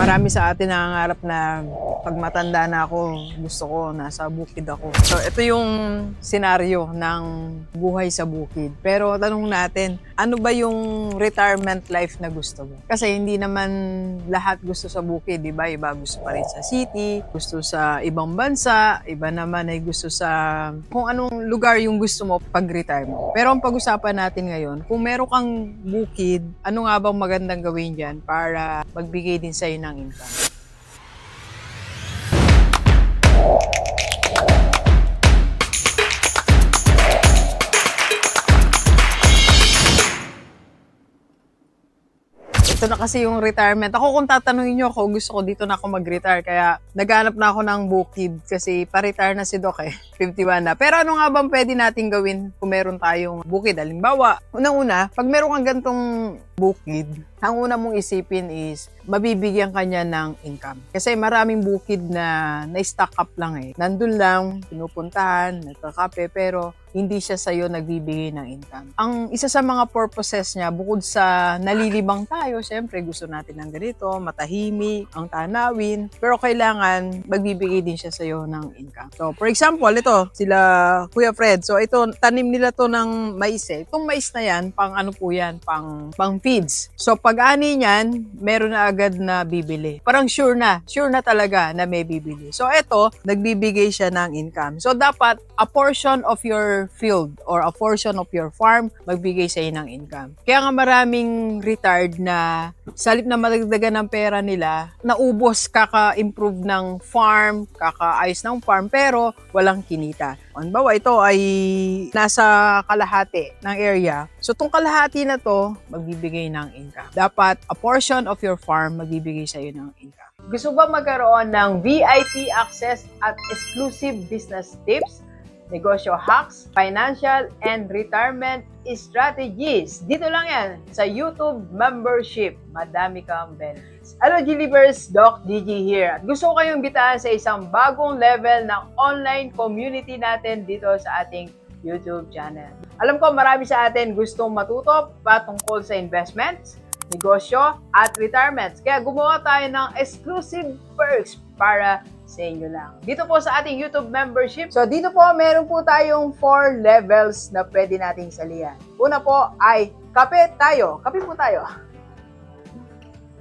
Marami sa atin nangangarap na pag matanda na ako, gusto ko nasa bukid ako. So ito yung senaryo ng buhay sa bukid. Pero tanong natin, ano ba yung retirement life na gusto mo? Kasi hindi naman lahat gusto sa bukid, di ba? Iba gusto pa rin sa city, gusto sa ibang bansa, iba naman ay gusto sa kung anong lugar yung gusto mo pag retire mo. Pero ang pag-usapan natin ngayon, kung meron kang bukid, ano nga bang magandang gawin dyan para magbigay din sa'yo ng income? Ito na kasi yung retirement. Ako kung tatanungin nyo ako, gusto ko dito na ako mag-retire. Kaya naghanap na ako ng bukid kasi pa-retire na si Doc eh. 51 na. Pero ano nga bang pwede natin gawin kung meron tayong bukid? Halimbawa, unang-una, pag meron kang gantong bukid, ang una mong isipin is mabibigyan kanya ng income. Kasi maraming bukid na na-stock up lang eh. Nandun lang, pinupuntahan, nagkakape, pero hindi siya sa'yo nagbibigay ng income. Ang isa sa mga purposes niya, bukod sa nalilibang tayo, syempre gusto natin ng ganito, matahimik, ang tanawin, pero kailangan magbibigay din siya sa'yo ng income. So, for example, ito, sila Kuya Fred. So, ito, tanim nila to ng mais eh. Itong mais na yan, pang ano po yan, pang, pang feeds. So, pag ani niyan, meron na agad na bibili. Parang sure na, sure na talaga na may bibili. So, ito, nagbibigay siya ng income. So, dapat a portion of your field or a portion of your farm magbigay sa ng income. Kaya nga maraming retired na salip na madagdagan ng pera nila, naubos kaka-improve ng farm, kakaayos ng farm, pero walang kinita. Halimbawa, ito ay nasa kalahati ng area. So, itong kalahati na to, magbibigay ng income. Dapat a portion of your farm magbibigay sa iyo ng income. Gusto ba magkaroon ng VIP access at exclusive business tips? negosyo hacks, financial, and retirement strategies. Dito lang yan sa YouTube membership. Madami kang benefits. Hello, Gilivers! Doc DG here. At gusto ko kayong bitaan sa isang bagong level ng online community natin dito sa ating YouTube channel. Alam ko marami sa atin gustong matuto patungkol sa investments, negosyo, at retirements. Kaya gumawa tayo ng exclusive perks para sa inyo lang. Dito po sa ating YouTube membership. So dito po meron po tayong 4 levels na pwede nating salihan. Una po ay kape tayo. Kape po tayo.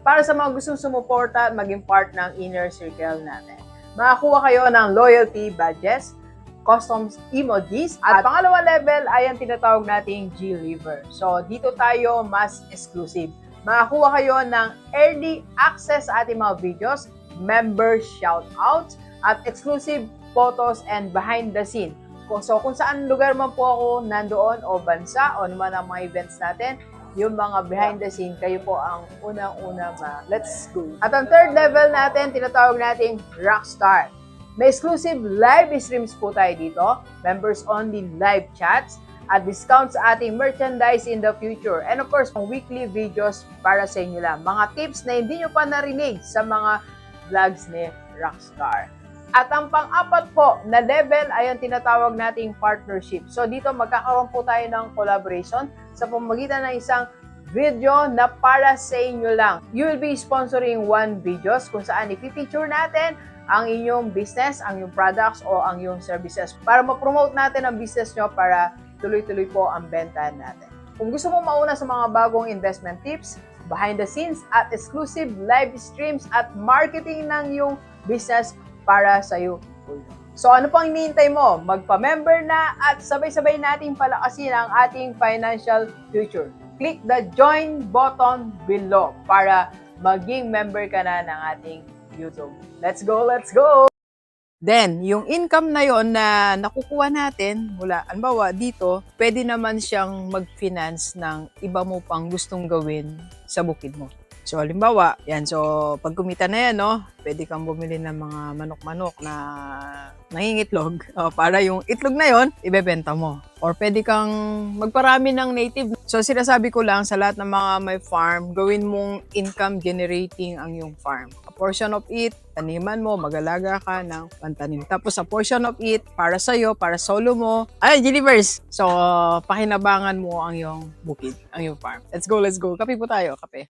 Para sa mga gustong sumuporta at maging part ng inner circle natin. Makakuha kayo ng loyalty badges, customs emojis, at pangalawa level ay ang tinatawag nating G-Liver. So dito tayo mas exclusive. Makakuha kayo ng early access sa ating mga videos, member shoutouts, at exclusive photos and behind the scene. So kung saan lugar man po ako nandoon o bansa o naman ang mga events natin, yung mga behind the scene, kayo po ang unang-una ma. Let's go! At ang third level natin, tinatawag nating Rockstar. May exclusive live streams po tayo dito, members only live chats, at discounts sa ating merchandise in the future. And of course, weekly videos para sa inyo lang. Mga tips na hindi nyo pa narinig sa mga vlogs ni Rockstar. At ang pang-apat po na level ay ang tinatawag nating partnership. So dito magkakaroon po tayo ng collaboration sa pamagitan ng isang video na para sa inyo lang. You will be sponsoring one videos kung saan ipipicture natin ang inyong business, ang inyong products o ang inyong services para ma-promote natin ang business nyo para tuloy-tuloy po ang benta natin. Kung gusto mo mauna sa mga bagong investment tips, behind the scenes at exclusive live streams at marketing ng iyong business para sa iyo. So ano pang hinihintay mo? Magpa-member na at sabay-sabay nating palakasin ang ating financial future. Click the join button below para maging member ka na ng ating YouTube. Let's go, let's go! Then, yung income na yon na nakukuha natin mula, anbawa dito, pwede naman siyang mag-finance ng iba mo pang gustong gawin sa bukid mo. So, halimbawa, yan. So, pag kumita na yan, no, pwede kang bumili ng mga manok-manok na nangingitlog o, para yung itlog na yon ibebenta mo. Or pwede kang magparami ng native. So, sinasabi ko lang sa lahat ng mga may farm, gawin mong income generating ang yung farm. A portion of it, taniman mo, magalaga ka ng pantanim. Tapos, a portion of it, para sa'yo, para solo mo, ay, Gilivers! So, pakinabangan mo ang yung bukid, ang yung farm. Let's go, let's go. Kape po tayo, kape.